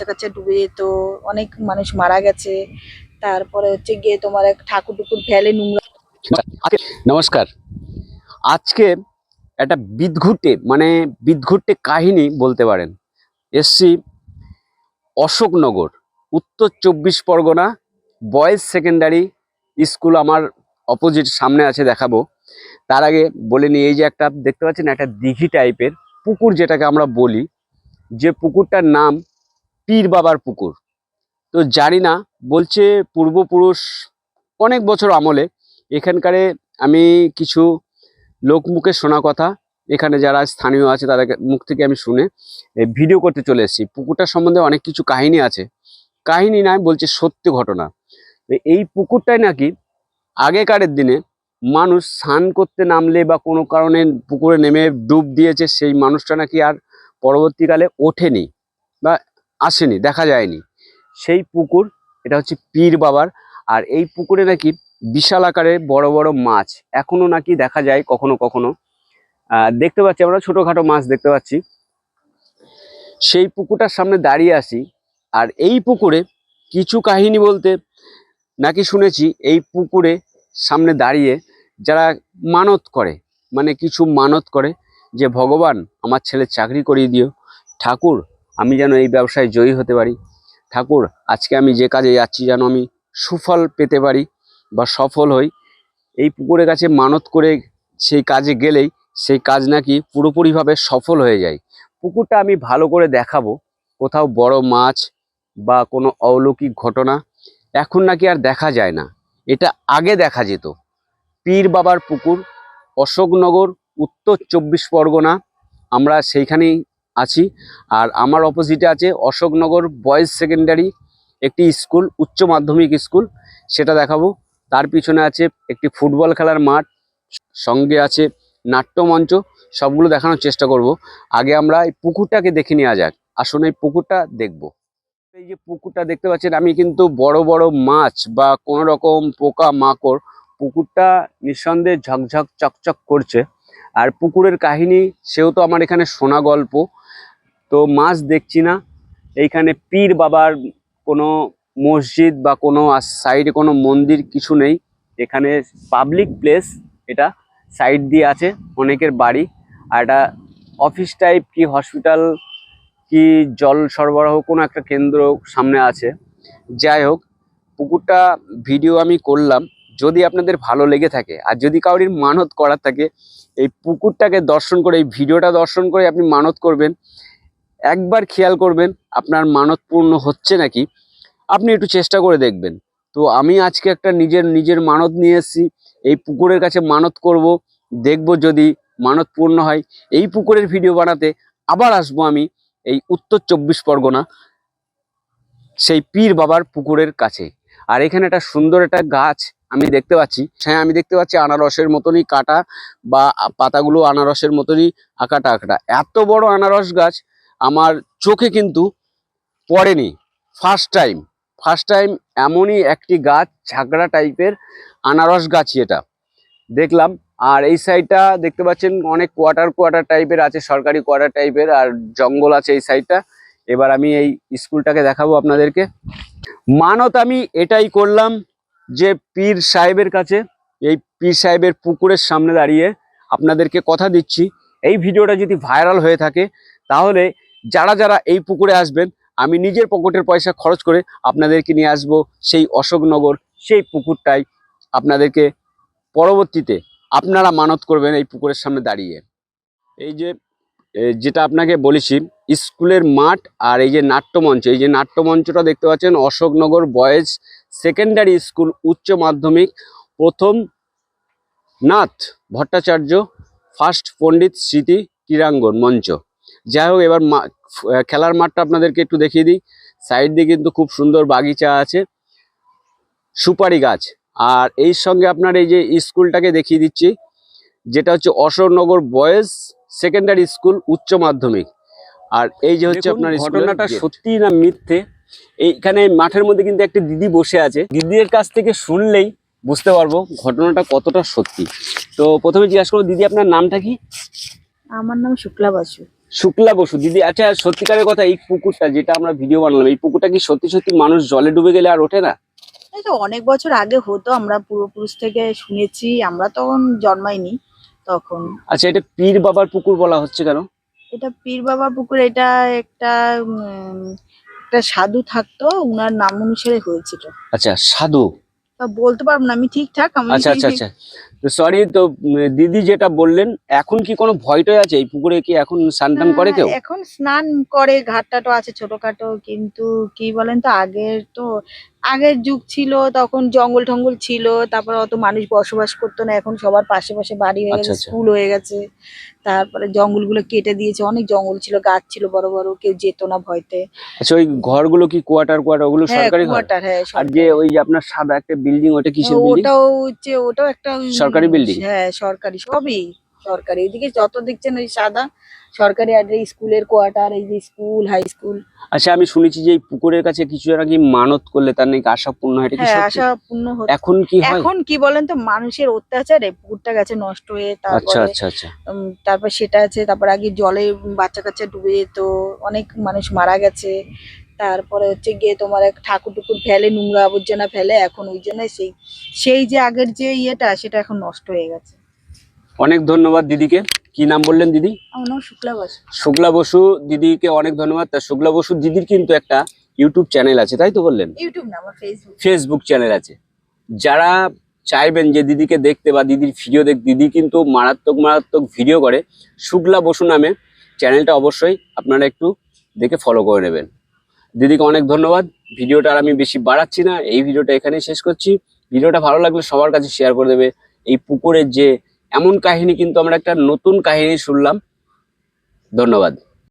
বাচ্চা কাচ্চা ডুবে যেত অনেক মানুষ মারা গেছে। তারপরে হচ্ছে গিয়ে তোমার এক ঠাকুর টুকুর ফেলে নোংরা নমস্কার। আজকে একটা বিদঘুটে মানে বিদঘুটে কাহিনী বলতে পারেন। এসছি Ashoknagar, Uttar Chabbish Pargana, boys secondary school আমার অপোজিট সামনে আছে দেখাবো। তার আগে বলে নিই, এই যে একটা, দেখতে পাচ্ছেন, একটা দিঘি টাইপের পুকুর যেটাকে আমরা বলি, যে পুকুরটার নাম পীর বাবার পুকুর। তো জানি না, বলছে পূর্বপুরুষ অনেক বছর আমলে এখানকারে আমি কিছু লোক মুখে শোনা কথা, এখানে যারা স্থানীয় আছে তাদের মুখ থেকে আমি শুনে ভিডিও করতে চলে এসেছি। পুকুরটার সম্বন্ধে অনেক কিছু কাহিনী আছে। কাহিনী নয় বলছে সত্যি ঘটনা। এই পুকুরটাই নাকি আগেকারের দিনে মানুষ স্নান করতে নামলে বা কোনো কারণে পুকুরে নেমে ডুব দিয়েছে, সেই মানুষটা নাকি আর পরবর্তীকালে ওঠেনি বা আসেনি, দেখা যায়নি। সেই পুকুর, এটা হচ্ছে পীর বাবার, আর এই পুকুরে নাকি বিশাল আকারের বড় বড় মাছ, এখনও নাকি দেখা যায় কখনো কখনো। দেখতে পাচ্ছি, আমরা ছোটোখাটো মাছ দেখতে পাচ্ছি। সেই পুকুরটার সামনে দাঁড়িয়ে আসি আর এই পুকুরে কিছু কাহিনী বলতে নাকি শুনেছি, এই পুকুরে সামনে দাঁড়িয়ে যারা মানত করে মানে কিছু মানত করে, যে ভগবান, আমার ছেলে চাকরি করিয়ে দিও, ঠাকুর আমি যেন এই ব্যবসায় জয়ী হতে পারি। ঠাকুর, আজকে আমি যে কাজে যাচ্ছি যেন আমি সুফল পেতে পারি বা সফল হই। এই পুকুরের কাছে মানত করে সেই কাজে গেলেই সেই কাজ নাকি পুরোপুরিভাবে সফল হয়ে যায়। পুকুরটা আমি ভালো করে দেখাবো। কোথাও বড় মাছ বা কোনো অলৌকিক ঘটনা এখন নাকি আর দেখা যায় না। এটা আগে দেখা যেত। পীর বাবার পুকুর, অশোকনগর, উত্তর চব্বিশ পরগনা। আমরা সেইখানেই আছি। আর আমার অপোজিটে আছে অশোকনগর বয়েজ সেকেন্ডারি একটি স্কুল উচ্চ মাধ্যমিক স্কুল সেটা দেখাবো। তার পিছনে আছে একটি ফুটবল খেলার মাঠ, সঙ্গে আছে নাট্যমঞ্চ, সবগুলো দেখানোর চেষ্টা করব। আগে আমরা এই পুকুরটাকে দেখে নেওয়া যাক। আসুন এই পুকুরটা দেখব। এই যে পুকুরটা দেখতে পাচ্ছেন, আমি কিন্তু বড় বড় মাছ বা কোনো রকম পোকা মাকড়, পুকুরটা নিঃসন্দেহে ঝকঝক, চকচক করছে। আর পুকুরের কাহিনী, সেও তো আমার এখানে শোনা গল্প। তো মাছ দেখছি না। এইখানে পীর বাবার কোনো মসজিদ বা কোনো সাইডে কোনো মন্দির কিছু নেই। এখানে পাবলিক প্লেস এটা সাইড দিয়ে আছে, অনেকের বাড়ি। আর এটা অফিস টাইপ কি হসপিটাল কি জল সরবরাহ কোনো একটা কেন্দ্র সামনে আছে। যাই হোক, পুকুরটা ভিডিও আমি করলাম। যদি আপনাদের ভালো লেগে থাকে, আর যদি কাউরির মানত করার থাকে, এই পুকুরটাকে দর্শন করে, এই ভিডিওটা দর্শন করে আপনি মানত করবেন। একবার খেয়াল করবেন আপনার মানত পূর্ণ হচ্ছে নাকি, আপনি একটু চেষ্টা করে দেখবেন। তো আমি আজকে একটা নিজের নিজের মানত নিয়ে এসেছি, এই পুকুরের কাছে মানত করব, দেখব যদি মানত পূর্ণ হয়। এই পুকুরের ভিডিও বানাতে আবার আসব আমি এই উত্তর চব্বিশ পরগনা, সেই পীর বাবার পুকুরের কাছে। আর এখানে একটা সুন্দর একটা গাছ আমি দেখতে পাচ্ছি। হ্যাঁ আমি দেখতে পাচ্ছি আনারসের মতনই কাটা বা পাতাগুলো আনারসের মতনই আঁকাটা আঁকাটা। এত বড় আনারস গাছ আমার চোখে কিন্তু পড়েনি। ফার্স্ট টাইম ফার্স্ট টাইম এমনই একটি গাছ, ঝাঁকড়া টাইপের আনারস গাছই এটা। দেখলাম, আর এই সাইডটা দেখতে পাচ্ছেন, অনেক কোয়ার্টার কোয়ার্টার টাইপের আছে, সরকারি কোয়ার্টার টাইপের আর জঙ্গল আছে এই সাইডটা এবার আমি এই স্কুলটাকে দেখাবো আপনাদেরকে। মানত আমি এটাই করলাম যে পীর সাহেবের কাছে, এই পীর সাহেবের পুকুরের সামনে দাঁড়িয়ে আপনাদেরকে কথা দিচ্ছি। এই ভিডিওটা যদি ভাইরাল হয়ে থাকে, তাহলে যারা যারা এই পুকুরে আসবেন, আমি নিজের পকেটের পয়সা খরচ করে আপনাদেরকে নিয়ে আসব সেই অশোকনগর, সেই পুকুরটাই আপনাদেরকে পরবর্তীতে আপনারা মানত করবেন এই পুকুরের সামনে দাঁড়িয়ে। এই যে যেটা আপনাকে বলেছি, স্কুলের মাঠ আর এই যে নাট্যমঞ্চ, এই যে নাট্যমঞ্চটা দেখতে পাচ্ছেন, অশোকনগর বয়েজ সেকেন্ডারি স্কুল উচ্চ মাধ্যমিক, প্রথম নাথ ভট্টাচার্য, ফার্স্ট পণ্ডিত স্মৃতি ক্রীড়াঙ্গন মঞ্চ। যাই হোক এবার মা- খেলার মাঠটা আপনাদেরকে একটু দেখিয়ে দিই। সাইড দিয়ে কিন্তু খুব সুন্দর বাগিচা আছে। সুপারি গাছ। আর এই সঙ্গে আপনার এই যে স্কুলটাকে দেখিয়ে দিচ্ছি যেটা হচ্ছে অশোকনগর বয়েজ সেকেন্ডারি স্কুল উচ্চ মাধ্যমিক। আর এই যে হচ্ছে আপনার ঘটনাটা সত্যি না মিথ্যে। এইখানে মাঠের মধ্যে কিন্তু একটি দিদি বসে আছে। দিদির কাছ থেকে শুনলেই বুঝতে পারব ঘটনাটা কতটা সত্যি। তো প্রথমে জিজ্ঞাসা করব দিদি আপনার নামটা কি? আমার নাম শুক্লা বাসু। শুক্লা বসু দিদি আচ্ছা সত্যিকারের কথা এই পুকুরটা যেটা আমরা ভিডিও বানালাম এই পুকুরটা কি সত্যি সত্যি মানুষ জলে ডুবে গেলে আর ওঠে না? তো অনেক বছর আগে হতো আমরা পূর্বপুরুষ থেকে শুনেছি আমরা তখন জন্মাইনি তখন। আচ্ছা এটা পীর বাবার পুকুর বলা হচ্ছে কেন? এটা পীর বাবা পুকুর এটা একটা একটা সাধু থাকতো উনার নাম অনুসারে হয়েছিল। আচ্ছা সাধু? বলতে পারব না আমি ঠিকঠাক আমি আচ্ছা আচ্ছা আচ্ছা। সরি তো দিদি যেটা বললেন এখন কি কোনো ভয় টয় আছে? এই পুকুরে কি এখন স্নান টান করে কেউ? এখন স্নান করে ঘাটটা তো আছে ছোটখাটো কিন্তু কি বলেন তো আগের তো আগের যুগ ছিল তখন জঙ্গল টঙ্গল ছিল তারপরে অত মানুষ বসবাস করতো না এখন সবার পাশে পাশে বাড়ি হয়ে আচ্ছা, গেছে আচ্ছা। স্কুল হয়ে গেছে তারপরে জঙ্গলগুলো কেটে দিয়েছে অনেক জঙ্গল ছিল গাছ ছিল বড় বড় কেউ যেত না ভয়তে। আচ্ছা ওই ঘরগুলো কি কোয়ার্টার কোয়ার্টার ওগুলো হ্যাঁ সরকারি ঘর? কোয়ার্টার হ্যাঁ আর যে ওই যে আপনার সাদা একটা বিল্ডিং ওটা কিসের হ্যাঁ, বিল্ডিং? ওটাও হচ্ছে ওটাও একটা সরকারি building? হ্যাঁ সরকারি সবই। সরকারি। এদিকে যত দেখছেন ওই সাদা সরকারি আর এই স্কুলের কোয়ার্টার এই যে স্কুল হাই স্কুল আচ্ছা আমি শুনেছি যে এই পুকুরের কাছে কিছু নাকি মানত করলে তার নাকি আশা পূর্ণ হয় এটা হ্যাঁ আশা পূর্ণ এখন কি হয়? এখন কি বলেন তো মানুষের অত্যাচারে পুকুরটা গেছে নষ্ট হয়ে আচ্ছা তারপরে আচ্ছা আচ্ছা উম, তারপর সেটা আছে তারপর আগে জলে বাচ্চা কাচ্চা ডুবে যেত অনেক মানুষ মারা গেছে। তারপরে হচ্ছে গিয়ে তোমার এক ঠাকুর টুকুর ফেলে নোংরা আবর্জনা ফেলে এখন ওই জন্য সেই সেই যে আগের যে ইয়েটা সেটা এখন নষ্ট হয়ে গেছে। অনেক ধন্যবাদ দিদিকে। কি নাম বললেন দিদি? শুক্লা বাস। শুক্লা বসু দিদিকে অনেক ধন্যবাদ। তা শুক্লা বসু দিদির কিন্তু একটা ইউটিউব চ্যানেল আছে তাই তো বললেন? ইউটিউব না আমার ফেসবুক ফেসবুক চ্যানেল আছে। যারা চাইবেন যে দিদিকে দেখতে বা দিদির ভিডিও দেখ দিদি কিন্তু মারাত্মক মারাত্মক ভিডিও করে শুক্লা বসু নামে চ্যানেলটা অবশ্যই আপনারা একটু দেখে ফলো করে নেবেন। দিদিকে অনেক ধন্যবাদ। ভিডিওটা আর আমি বেশি বাড়াচ্ছি না। এই ভিডিওটা এখানেই শেষ করছি। ভিডিওটা ভালো লাগলে সবার কাছে শেয়ার করে দেবে। এই পুকুরের যে এমন কাহিনী কিন্তু আমরা একটা নতুন কাহিনী শুনলাম। ধন্যবাদ।